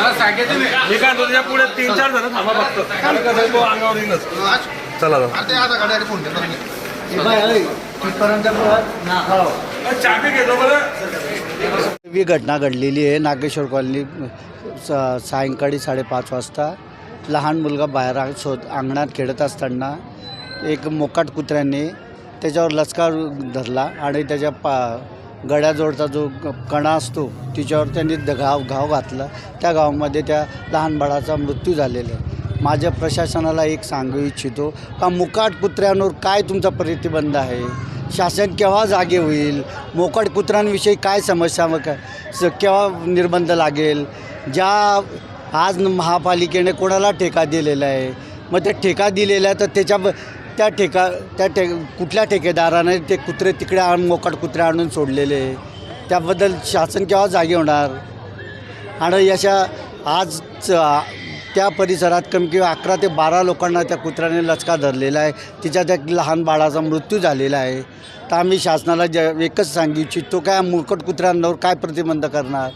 मी. काय म्हणतो त्याच्या पुढे तीन चार जण थांबा फक्त. कारण कसं आहे, तो अंगावर येईलच. चला चाबी घेतो बरं. ही घटना घडलेली आहे. नागेश्वर कॉलनी स- सायंकाळी साडेपाच वाजता लहान मुलगा बाहेर आ- शोध अंगणात खेळत असताना एक मोकाट कुत्र्याने त्याच्यावर लचकार धरला आणि त्याच्या पा गड्याजवळचा जो क- कणा असतो तिच्यावर त्यांनी द- घाव घाव घातला. त्या गावामध्ये त्या लहान बाळाचा मृत्यू झालेला आहे. माझ्या प्रशासनाला एक सांगू इच्छितो का मुकाट कुत्र्यांवर काय तुमचा प्रतिबंध आहे? शासन केव्हा जागे होईल? मोकाट कुत्र्यांविषयी काय समस्या मग केव्हा निर्बंध लागेल? ज्या आज महापालिकेने कोणाला ठेका दिलेला आहे? मग ते ठेका दिलेला आहे तर त्याच्या ब- त्या ठेका त्या ठे कुठल्या ठेकेदाराने ते कुत्रे तिकडे आण मोकाट कुत्रे आणून सोडलेले? आहे त्याबद्दल शासन केव्हा जागे होणार? आणि अशा आज त्या परिसरात कमी किंवा अकरा ते बारा लोकांना त्या कुत्र्याने लचका धरलेला आहे. तिच्या त्या लहान बाळाचा मृत्यू झालेला आहे. तर आम्ही शासनाला ज एकच सांगू इच्छितो काय मुळकट कुत्र्यांवर काय प्रतिबंध करणार?